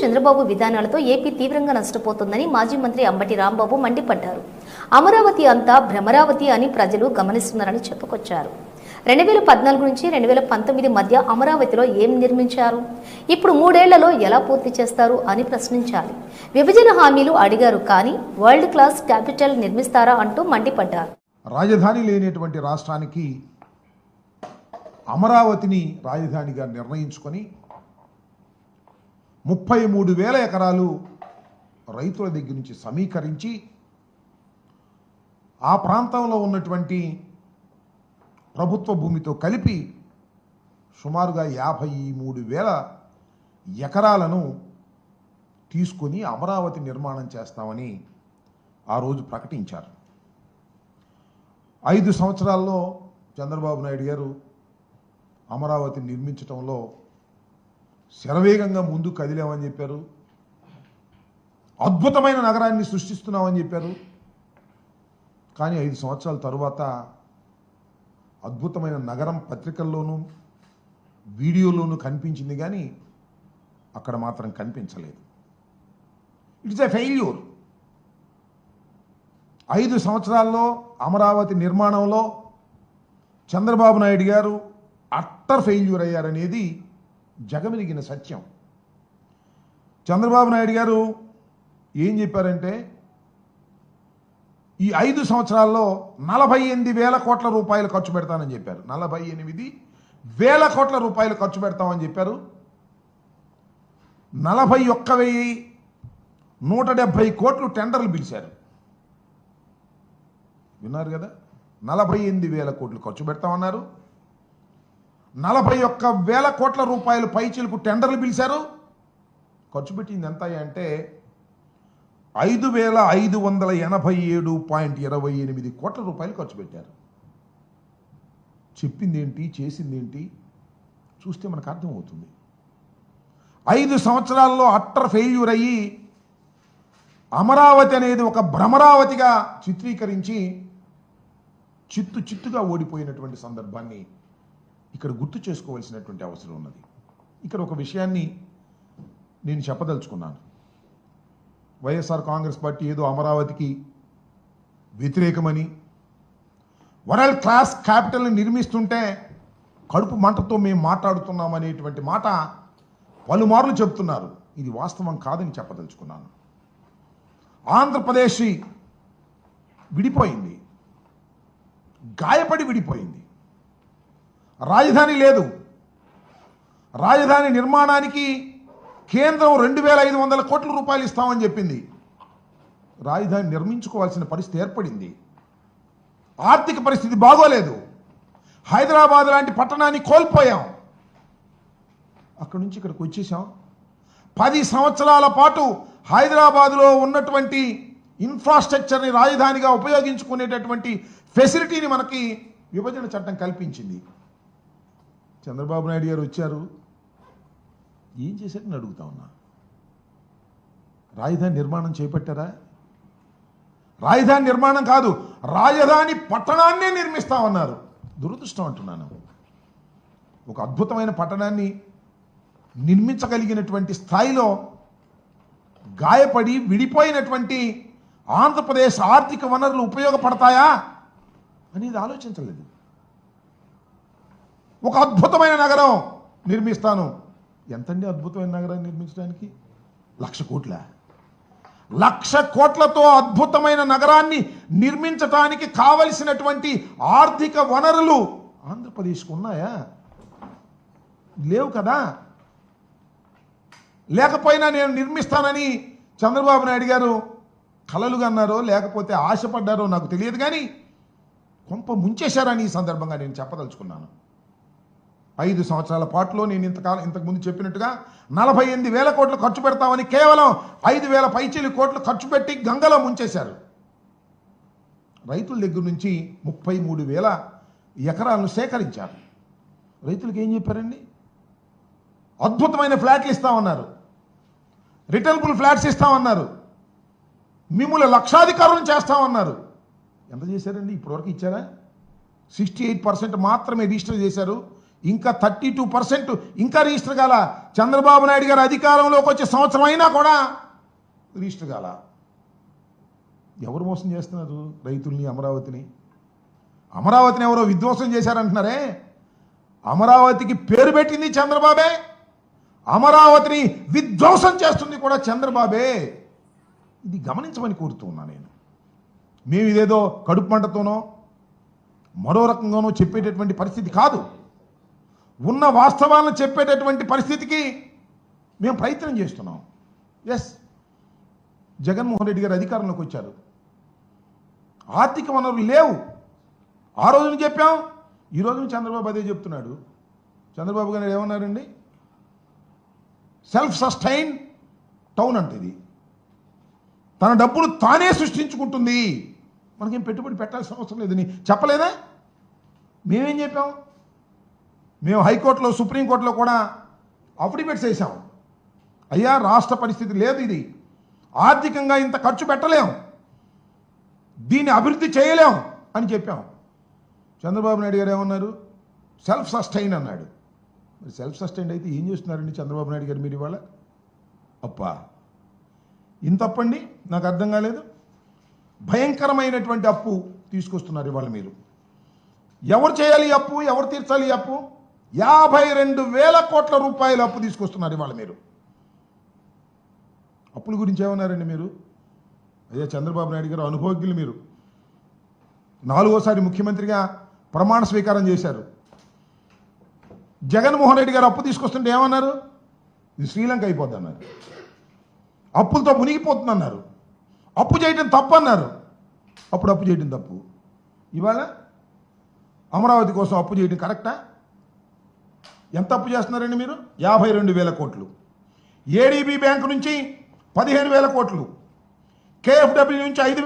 చంద్రబాబు విధానాలతో ఏపీ తీవ్రంగా నష్టపోతుందని మాజీ మంత్రి అంబటి రాంబాబు మండిపడ్డారు. అమరావతి అంతా భ్రమరావతి అని ప్రజలు గమనిస్తున్నారని చెప్పుకొచ్చారు. రెండు వేల పద్నాలుగు నుంచి రెండు వేల పంతొమ్మిది మధ్య అమరావతిలో ఏం నిర్మించారు? ఇప్పుడు మూడేళ్ళలో ఎలా పూర్తి చేస్తారు అని ప్రశ్నించాలి. విభజన హామీలు అడిగారు కానీ వరల్డ్ క్లాస్ క్యాపిటల్ నిర్మిస్తారా అంటూ మండిపడ్డారు. రాజధాని లేనటువంటి రాష్ట్రానికి అమరావతిని రాజధానిగా నిర్ణయించుకొని ముప్పై మూడు వేల ఎకరాలు రైతుల దగ్గర నుంచి సమీకరించి ఆ ప్రాంతంలో ఉన్నటువంటి ప్రభుత్వ భూమితో కలిపి సుమారుగా యాభై మూడు వేల ఎకరాలను తీసుకొని అమరావతి నిర్మాణం చేస్తామని ఆ రోజు ప్రకటించారు. ఐదు సంవత్సరాల్లో చంద్రబాబు నాయుడు గారు అమరావతి నిర్మించడంలో శరవేగంగా ముందు కదిలామని చెప్పారు. అద్భుతమైన నగరాన్ని సృష్టిస్తున్నామని చెప్పారు. కానీ ఐదు సంవత్సరాల తరువాత అద్భుతమైన నగరం పత్రికల్లోనూ వీడియోలోనూ కనిపించింది కానీ అక్కడ మాత్రం కనిపించలేదు. ఇట్స్ ఎ ఫెయిల్యూర్ ఐదు సంవత్సరాల్లో అమరావతి నిర్మాణంలో చంద్రబాబు నాయుడు గారు అట్టర్ ఫెయిల్యూర్ అయ్యారనేది జగమెరిగిన సత్యం. చంద్రబాబు నాయుడు గారు ఏం చెప్పారంటే ఈ ఐదు సంవత్సరాల్లో నలభై ఎనిమిది వేల కోట్ల రూపాయలు ఖర్చు పెడతానని చెప్పారు. నలభై ఎనిమిది వేల కోట్ల రూపాయలు ఖర్చు పెడతామని చెప్పారు. నలభై ఒక్క వెయ్యి నూట డెబ్భై కోట్లు టెండర్లు పిలిచారు. విన్నారు కదా? నలభై ఎనిమిది వేల కోట్లు ఖర్చు పెడతామన్నారు. నలభై ఒక్క వేల కోట్ల రూపాయలు పైచీలకు టెండర్లు పిలిచారు. ఖర్చు పెట్టింది ఎంత అంటే ఐదు వేల ఐదు వందల ఎనభై ఏడు పాయింట్ ఇరవై ఎనిమిది కోట్ల రూపాయలు ఖర్చు పెట్టారు. చెప్పింది ఏంటి చేసింది ఏంటి చూస్తే మనకు అర్థమవుతుంది. ఐదు సంవత్సరాల్లో అట్టర్ ఫెయిల్యూర్ అయ్యి అమరావతి అనేది ఒక భ్రమరావతిగా చిత్రీకరించి చిత్తు చిత్తుగా ఓడిపోయినటువంటి సందర్భాన్ని ఇక్కడ గుర్తు చేసుకోవాల్సినటువంటి అవసరం ఉన్నది. ఇక్కడ ఒక విషయాన్ని నేను చెప్పదలుచుకున్నాను. వైఎస్ఆర్ కాంగ్రెస్ పార్టీ ఏదో అమరావతికి వ్యతిరేకమని వరల్డ్ క్లాస్ క్యాపిటల్ని నిర్మిస్తుంటే కడుపు మంటతో మేము మాట్లాడుతున్నాం అనేటువంటి మాట పలుమార్లు చెప్తున్నారు ఇది వాస్తవం కాదని చెప్పదలుచుకున్నాను. ఆంధ్రప్రదేశ్ విడిపోయింది. గాయపడి విడిపోయింది. రాజధాని లేదు. రాజధాని నిర్మాణానికి కేంద్రం రెండు వేల ఐదు వందల కోట్ల రూపాయలు ఇస్తామని చెప్పింది. రాజధాని నిర్మించుకోవాల్సిన పరిస్థితి ఏర్పడింది. ఆర్థిక పరిస్థితి బాగోలేదు. హైదరాబాద్ లాంటి పట్టణాన్ని కోల్పోయాం. అక్కడి నుంచి ఇక్కడికి వచ్చేసాం. పది సంవత్సరాల పాటు హైదరాబాదులో ఉన్నటువంటి ఇన్ఫ్రాస్ట్రక్చర్ని రాజధానిగా ఉపయోగించుకునేటటువంటి ఫెసిలిటీని మనకి విభజన చట్టం కల్పించింది. చంద్రబాబు నాయుడు గారు వచ్చారు. ఏం చేశారని అడుగుతా ఉన్నా. రాజధాని నిర్మాణం చేపట్టారా? రాజధాని నిర్మాణం కాదు రాజధాని పట్టణాన్నే నిర్మిస్తామన్నారు దురదృష్టం అంటున్నాను. ఒక అద్భుతమైన పట్టణాన్ని నిర్మించగలిగినటువంటి స్థాయిలో గాయపడి విడిపోయినటువంటి ఆంధ్రప్రదేశ్ ఆర్థిక వనరులు ఉపయోగపడతాయా అనేది ఆలోచించలేదు. ఒక అద్భుతమైన నగరం నిర్మిస్తాను. ఎంతండి అద్భుతమైన నగరాన్ని నిర్మించడానికి? లక్ష కోట్ల. లక్ష కోట్లతో అద్భుతమైన నగరాన్ని నిర్మించటానికి కావలసినటువంటి ఆర్థిక వనరులు ఆంధ్రప్రదేశ్కు ఉన్నాయా? లేవు కదా? లేకపోయినా నేను నిర్మిస్తానని చంద్రబాబు నాయుడు గారు కలలుగా అన్నారో లేకపోతే ఆశపడ్డారో నాకు తెలియదు కానీ కొంప ముంచేశారని ఈ సందర్భంగా నేను చెప్పదలుచుకున్నాను. ఐదు సంవత్సరాల పాటులో నేను ఇంతకాలం ఇంతకుముందు చెప్పినట్టుగా నలభై ఎనిమిది వేల కోట్లు ఖర్చు పెడతామని కేవలం ఐదు వేల పైచీలు కోట్లు ఖర్చు పెట్టి గంగలో ముంచేశారు. రైతుల దగ్గర నుంచి ముప్పై మూడు వేల ఎకరాలను సేకరించారు. రైతులకు ఏం చెప్పారండి? అద్భుతమైన ఫ్లాట్లు ఇస్తామన్నారు. రిటర్నబుల్ ఫ్లాట్స్ ఇస్తామన్నారు. మిమ్మల్ని లక్షాధికారులను చేస్తామన్నారు. ఎంత చేశారండి? ఇప్పటివరకు ఇచ్చారా? సిక్స్టీ ఎయిట్ పర్సెంట్ మాత్రమే రిజిస్టర్ చేశారు. ఇంకా థర్టీ టూ పర్సెంట్ ఇంకా రిజిస్టర్ కాల. చంద్రబాబు నాయుడు గారు అధికారంలోకి వచ్చే సంవత్సరం అయినా కూడా రిజిస్టర్ కాల. ఎవరు మోసం చేస్తున్నారు రైతుల్ని అమరావతిని? అమరావతిని ఎవరో విధ్వంసం చేశారంటున్నారే? అమరావతికి పేరు పెట్టింది చంద్రబాబే. అమరావతిని విధ్వంసం చేస్తుంది కూడా చంద్రబాబే. ఇది గమనించమని కోరుతున్నా నేను. మేము ఇదేదో కడుపు మంటతోనో మరో రకంగానో చెప్పేటటువంటి పరిస్థితి కాదు. ఉన్న వాస్తవాలను చెప్పేటటువంటి పరిస్థితికి మేము ప్రయత్నం చేస్తున్నాం. ఎస్ జగన్మోహన్ రెడ్డి గారు అధికారంలోకి వచ్చారు. ఆర్థిక వనరులు లేవు. ఆ రోజున చెప్పాం ఈ రోజున చంద్రబాబు అదే చెప్తున్నాడు. చంద్రబాబు గారు ఏమన్నారండి? సెల్ఫ్ సస్టైన్ టౌన్ అంటే ఇది తన డబ్బును తానే సృష్టించుకుంటుంది. మనకేం పెట్టుబడి పెట్టాల్సిన అవసరం లేదని చెప్పలేదా? మేమేం చెప్పాం? మేము హైకోర్టులో సుప్రీంకోర్టులో కూడా అఫిడవిట్స్ వేసాం అయ్యా రాష్ట్ర పరిస్థితి లేదు ఇది. ఆర్థికంగా ఇంత ఖర్చు పెట్టలేం. దీన్ని అభివృద్ధి చేయలేం అని చెప్పాం. చంద్రబాబు నాయుడు గారు ఏమన్నారు? సెల్ఫ్ సస్టైన్ అన్నాడు. మరి సెల్ఫ్ సస్టైన్ అయితే ఏం చేస్తున్నారండి చంద్రబాబు నాయుడు గారు మీరు ఇవాళ? అప్పా ఇంత అప్పండి? నాకు అర్థం కాలేదు. భయంకరమైనటువంటి అప్పు తీసుకొస్తున్నారు ఇవాళ మీరు. ఎవరు చేయాలి ఈ అప్పు? ఎవరు తీర్చాలి ఈ అప్పు? యాభై రెండు వేల కోట్ల రూపాయలు అప్పు తీసుకొస్తున్నారు ఇవాళ మీరు. అప్పుల గురించి ఏమన్నారండి మీరు? అయ్యా చంద్రబాబు నాయుడు గారు అనుభవజ్ఞులు మీరు. నాలుగోసారి ముఖ్యమంత్రిగా ప్రమాణ స్వీకారం చేశారు. జగన్మోహన్ రెడ్డి గారు అప్పు తీసుకొస్తుంటే ఏమన్నారు? ఇది శ్రీలంక అయిపోద్ది అన్నారు అప్పులతో మునిగిపోతుందన్నారు. అప్పు చేయటం తప్పు అన్నారు అప్పుడు అప్పు చేయటం తప్పు. ఇవాళ అమరావతి కోసం అప్పు చేయటం కరెక్టా? ఎంత అప్పు చేస్తున్నారండి మీరు? యాభై రెండు వేల కోట్లు. ఏడీబీ బ్యాంకు నుంచి పదిహేను వేల కోట్లు. కేఎఫ్డబ్ల్యూ నుంచి ఐదు